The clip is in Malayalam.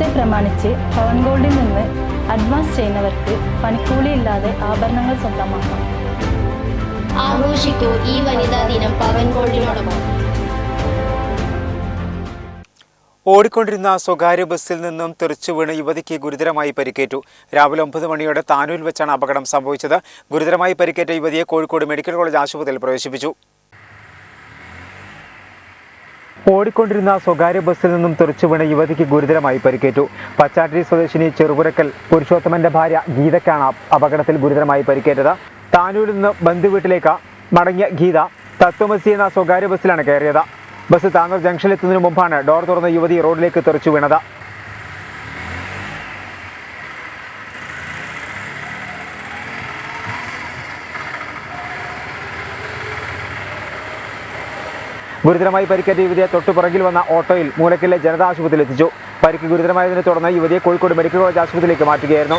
ഡേ പ്രമാണിച്ച് പവൻ ഗോൾഡിൽ നിന്ന് അഡ്വാൻസ് ചെയ്യുന്നവർക്ക് പണിക്കൂലിയില്ലാതെ ആഭരണങ്ങൾ സ്വന്തമാക്കാം. ആഘോഷിക്കൂ ഈ വനിതാ ദിനം പവൻ ഗോൾഡിനോടൊപ്പം ഓടിക്കൊണ്ടിരുന്ന സ്വകാര്യ ബസ്സിൽ നിന്നും തെറിച്ചു വീണ് യുവതിക്ക് ഗുരുതരമായി പരിക്കേറ്റു. രാവിലെ ഒമ്പത് മണിയോടെ താനൂരിൽ വെച്ചാണ് അപകടം സംഭവിച്ചത്. ഗുരുതരമായി പരിക്കേറ്റ യുവതിയെ കോഴിക്കോട് മെഡിക്കൽ കോളേജ് ആശുപത്രിയിൽ പ്രവേശിപ്പിച്ചു. ഓടിക്കൊണ്ടിരുന്ന സ്വകാര്യ ബസ്സിൽ നിന്നും തെറിച്ചു വീണ യുവതിക്ക് ഗുരുതരമായി പരിക്കേറ്റു. പച്ചാട്ടി സ്വദേശിനി ചെറുപുരക്കൽ പുരുഷോത്തമന്റെ ഭാര്യ ഗീതയ്ക്കാണ് അപകടത്തിൽ ഗുരുതരമായി പരിക്കേറ്റത്. താനൂരിൽ നിന്ന് ബന്ധുവീട്ടിലേക്ക് മടങ്ങിയ ഗീത തത്വമസി എന്ന സ്വകാര്യ ബസ്സിലാണ് കയറിയത്. ബസ് താനൂർ ജംഗ്ഷനിലെത്തുന്നതിന് മുമ്പാണ് ഡോർ തുറന്ന യുവതി റോഡിലേക്ക് തെറിച്ചു വീണത്. ഗുരുതരമായി പരിക്കേറ്റ യുവതിയെ തൊട്ടുപുറകിൽ വന്ന ഓട്ടോയിൽ മൂലക്കിലെ ജനതാ ആശുപത്രിയിൽ എത്തിച്ചു. പരിക്ക് ഗുരുതരമായതിനെ തുടർന്ന് യുവതിയെ കോഴിക്കോട് മെഡിക്കൽ കോളേജ് ആശുപത്രിയിലേക്ക് മാറ്റുകയായിരുന്നു.